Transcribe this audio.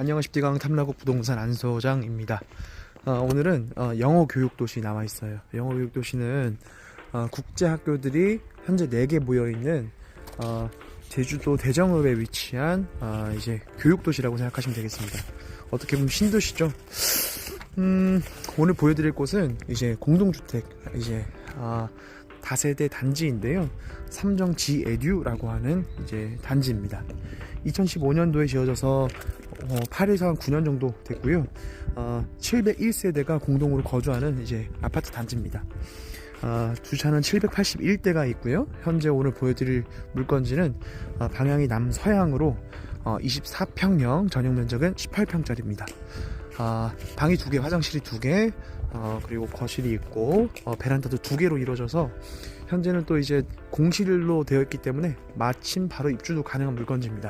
안녕하십니까 탐라국 부동산 안 소장입니다. 어, 오늘은 어, 영어 교육 도시 나와 있어요. 영어 교육 도시는 어, 국제 학교들이 현재 4개 모여 있는 어, 제주도 대정읍에 위치한 어, 이제 교육 도시라고 생각하시면 되겠습니다. 어떻게 보면 신도시죠. 음, 오늘 보여드릴 곳은 이제 공동주택 이제 아, 다세대 단지인데요. 삼정 지에듀라고 하는 이제 단지입니다. 2015년도에 지어져서 어, 8에서 한 9년 정도 됐고요. 어, 701세대가 공동으로 거주하는 이제 아파트 단지입니다. 어, 주차는 781대가 있고요. 현재 오늘 보여드릴 물건지는 어, 방향이 남서향으로 어, 24평형 전용 면적은 18평짜리입니다. 아, 방이 두 개, 화장실이 두 개, 어, 그리고 거실이 있고 어, 베란다도 두 개로 이루어져서 현재는 또 이제 공실로 되어 있기 때문에 마침 바로 입주도 가능한 물건지입니다.